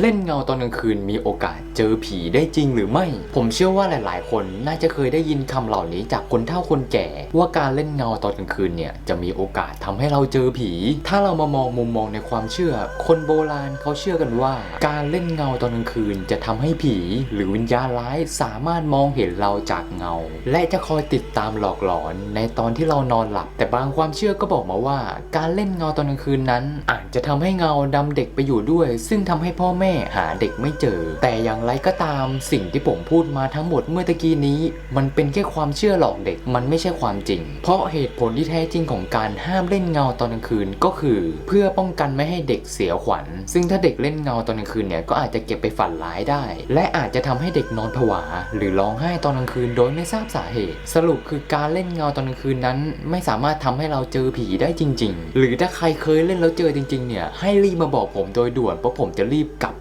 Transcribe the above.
เล่นเงาตอนกลางคืนมีโอกาสเจอผีได้จริงหรือไม่ ผมเชื่อว่าหลาย ๆ คนน่าจะเคยได้ยินคำเหล่านี้จากคนเฒ่าคนแก่ ว่าการเล่นเงาตอนกลางคืนเนี่ยจะมีโอกาสทำให้เราเจอผี ถ้าเรามามองมุมมองในความเชื่อ คนโบราณเขาเชื่อกันว่า การเล่นเงาตอนกลางคืนจะทำให้ผี หรือวิญญาณร้ายสามารถมองเห็นเราจากเงา และจะคอยติดตามหลอกหลอนในตอนที่เรานอนหลับ แต่บางความเชื่อก็บอกมาว่า การเล่นเงาตอนกลางคืนนั้น อาจจะทำให้เงาดำเด็กไปอยู่ด้วย ซึ่งทำให้พ่อแม่หาเด็กไม่เจอ แต่อย่างไรก็ตามสิ่งที่ผมพูดมาทั้งหมดเมื่อตะกี้นี้ มันเป็นแค่ความเชื่อหลอกเด็กมันไม่ใช่ความจริง เพราะเหตุผลที่แท้จริงของการห้ามเล่นเงาตอนกลางคืนก็คือ เพื่อป้องกันไม่ให้เด็กเสียขวัญ ซึ่งถ้าเด็กเล่นเงาตอนกลางคืนเนี่ยก็อาจจะเก็บไปฝันร้ายได้ และอาจจะทำให้เด็กนอนผวา หรือร้องไห้ตอนกลางคืนโดยไม่ทราบสาเหตุ สรุปคือการเล่นเงาตอนกลางคืนนั้น ไม่สามารถทำให้เราเจอผีได้จริง ๆ หรือถ้าใครเคยเล่นแล้วเจอจริง ๆ เนี่ยให้รีบมาบอกผมโดยด่วนเพราะผมจะรีบกลับ